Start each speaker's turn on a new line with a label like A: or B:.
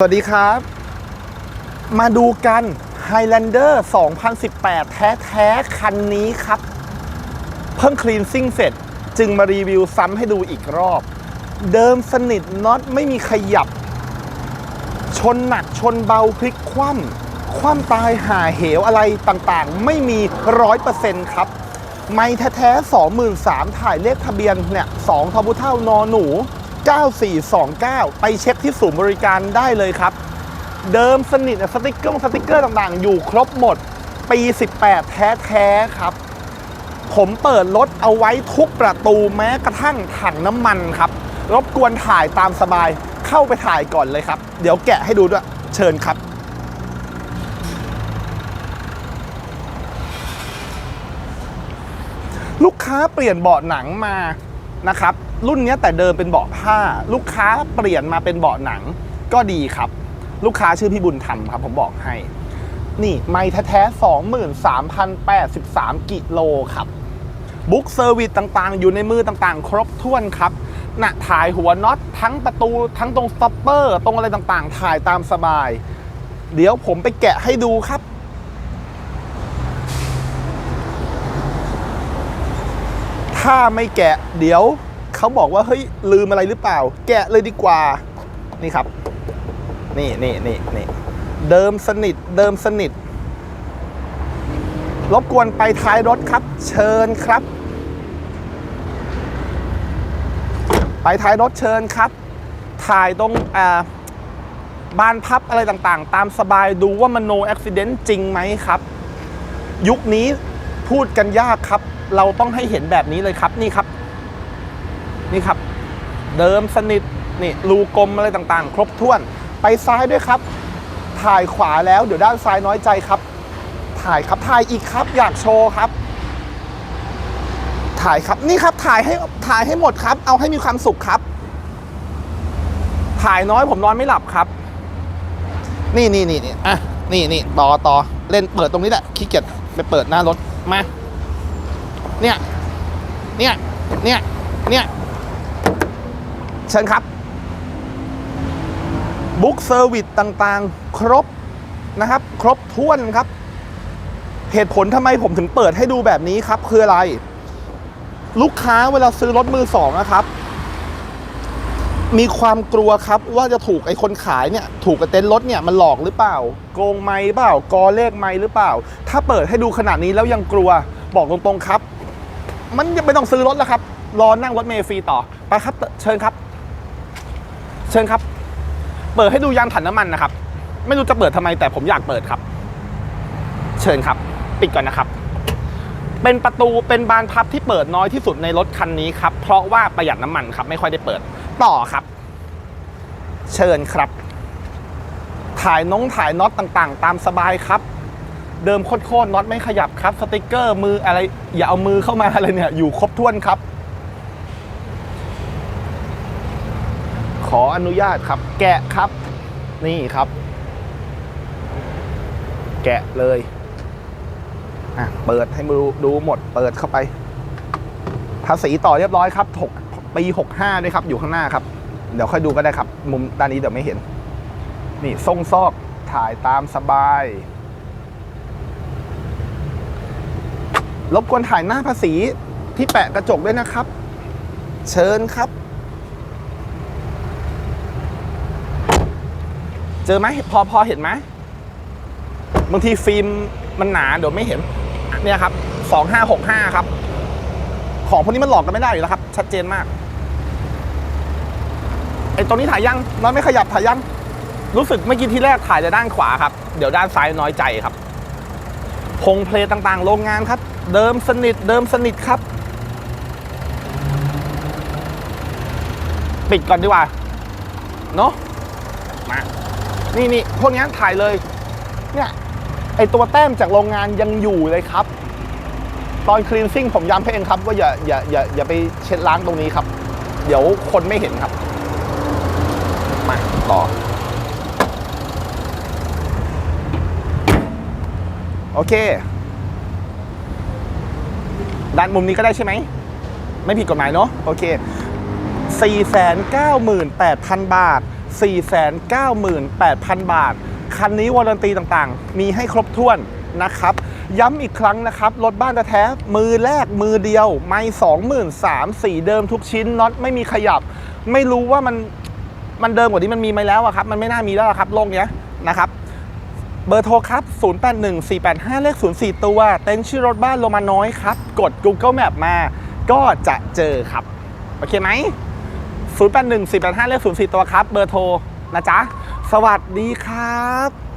A: สวัสดีครับ มาดูกัน Highlander 2018 แท้ๆ คันนี้ครับ เพิ่งคลีนซิ่งเสร็จ จึงมารีวิวซ้ำให้ดูอีกรอบ เดิมสนิทน็อตไม่มีขยับ ชนหนักชนเบาพลิกคว่ำคว่ำตายหาเหวอะไรต่างๆ ไม่มีร้อยเปอร์เซ็นต์ครับ ไม่แท้ๆ 23,000ถ่ายเลขทะเบียนเนี่ย2ทบุเท่านอหนู 9429 ไปเช็คที่ศูนย์บริการได้เลยครับ เดิมสนิทสติกเกอร์สติกเกอร์ต่างๆ อยู่ครบหมด ปี 18 แท้ๆครับ ผมเปิดรถเอาไว้ทุกประตูแม้กระทั่งถังน้ำมันครับ รบกวนถ่ายตามสบายเข้าไปถ่ายก่อนเลยครับ เดี๋ยวแกะให้ดูด้วย เชิญครับลูกค้าเปลี่ยนเบาะหนังมา นะครับ รุ่นนี้แต่เดิมเป็นเบาะผ้า ลูกค้าเปลี่ยนมาเป็นเบาะหนังก็ดีครับ ลูกค้าชื่อพี่บุญธรรมครับผมบอกให้ นี่ไม่แท้ๆ23,083กิโลครับบุ๊กเซอร์วิสต่างๆ อยู่ในมือต่างๆ ครบถ้วนครับนะถ่ายหัวน็อตทั้งประตูทั้งตรงสต็อปเปอร์ ตรงอะไรต่างๆ ถ่ายตามสบาย เดี๋ยวผมไปแกะให้ดูครับ ถ้าไม่แกะเดี๋ยวเขาบอกว่าเฮ้ยลืมอะไรหรือเปล่า แกะเลยดีกว่า นี่ครับ นี่นี่นี่นี่เดิมสนิทเดิมสนิท รบกวนไปท้ายรถครับ เชิญครับ ไปท้ายรถเชิญครับ ถ่ายตรงอ่าบานพับอะไรต่างๆ ตามสบายดูว่ามัน no accident จริงไหมครับ ยุคนี้พูดกันยากครับ เราต้องให้เห็นแบบนี้เลยครับนี่ครับ นี่ครับ เดิมสนิทนี่รูกลมอะไรต่างๆ ครบถ้วน ไปซ้ายด้วยครับ ถ่ายขวาแล้วเดี๋ยวด้านซ้ายน้อยใจครับ ถ่ายครับถ่ายอีกครับ อยากโชว์ครับ ถ่ายครับนี่ครับถ่ายให้ถ่ายให้หมดครับ เอาให้มีความสุขครับ ถ่ายน้อยผมนอนไม่หลับครับ นี่นี่นี่นี่อะนี่นี่ต่อต่อเล่นเปิดตรงนี้แหละขี้เกียจไปเปิดหน้ารถมา เนี่ย เนี่ย เนี่ย เนี่ย เชิญครับ บุ๊กเซอร์วิสต่างๆ ครบนะครับ ครบถ้วนครับ เหตุผลทำไมผมถึงเปิดให้ดูแบบนี้ครับ คืออะไร ลูกค้าเวลาซื้อรถมือสองนะครับ มีความกลัวครับว่าจะถูกไอ้คนขายเนี่ย ถูกกับเต็นท์รถเนี่ยมันหลอกหรือเปล่า โกงไหมเปล่ากอเลขไหมหรือเปล่า ถ้าเปิดให้ดูขนาดนี้แล้วยังกลัวบอกตรงๆครับ มันยังไม่ต้องซื้อรถแล้วครับ รอนั่งรถเมล์ฟรีต่อ ไปครับ เชิญครับ เชิญครับ เปิดให้ดูยางถันน้ำมันนะครับ ไม่รู้จะเปิดทำไมแต่ผมอยากเปิดครับ เชิญครับ ปิดก่อนนะครับ เป็นประตูเป็นบานพับที่เปิดน้อยที่สุดในรถคันนี้ครับ เพราะว่าประหยัดน้ำมันครับ ไม่ค่อยได้เปิด ต่อครับ เชิญครับ ถ่ายน้องถ่ายน็อตต่างๆ ตามสบายครับ เดิมโคตรๆน็อตไม่ขยับครับ สติกเกอร์มืออะไร อย่าเอามือเข้ามาอะไรเนี่ย อยู่ครบถ้วนครับ ขออนุญาตครับ แกะครับ นี่ครับ แกะเลยอะเปิดให้ดูดูหมดเปิดเข้าไป ภาษีต่อเรียบร้อยครับถกปี 65 ด้วยครับ อยู่ข้างหน้าครับ เดี๋ยวค่อยดูก็ได้ครับ มุมด้านนี้เดี๋ยวไม่เห็น นี่ทรงซอกถ่ายตามสบาย รบกวนถ่ายหน้าภาษีที่แปะกระจกด้วยนะครับ เชิญครับ เจอไหมพอพอเห็นไหมบางทีฟิล์มมันหนาเดี๋ยวไม่เห็นเนี่ยครับสองห้าหกห้าครับ ของพวกนี้มันหลอกกันไม่ได้อยู่แล้วครับ ชัดเจนมากไอ้ตรงนี้ถ่ายยังน้อยไม่ขยับถ่ายยังรู้สึกเมื่อกี้ที่แรกถ่ายแต่ด้านขวาครับ เดี๋ยวด้านซ้ายน้อยใจครับพงเพลย์ต่างๆ โรงงานครับ เดิมสนิทเดิมสนิทครับ ปิดก่อนดีกว่า เนอะมา นี่นี่พวกนี้ถ่ายเลย เนี่ยไอตัวแต้มจากโรงงานยังอยู่เลยครับ ตอนคลีนซิ่งผมย้ำให้เองครับว่าอย่าอย่าอย่าอย่าไปเช็ดล้างตรงนี้ครับ เดี๋ยวคนไม่เห็นครับ มาต่อโอเค ด้านมุมนี้ก็ได้ใช่ไหม ไม่ผิดกฎหมายเนาะโอเค 498,000 บาท 498,000 บาท คันนี้วารันตีต่างๆ มีให้ครบถ้วนนะครับ ย้ำอีกครั้งนะครับ รถบ้านแท้มือแรกมือเดียว ไม่23,000สีเดิมทุกชิ้นน็อตไม่มีขยับ ไม่รู้ว่ามันมันเดิมกว่านี้มันมีไหมแล้วอะครับ มันไม่น่ามีแล้วครับโลกเนี้ยนะครับ เบอร์โทรครับ 081485 เลข 04 ตัว เต็นท์ชื่อรถบ้านโลมาน้อยครับ กด Google Map มา ก็จะเจอครับ โอเคไหม 081485 เลข 04 ตัวครับ เบอร์โทรนะจ๊ะ สวัสดีครับ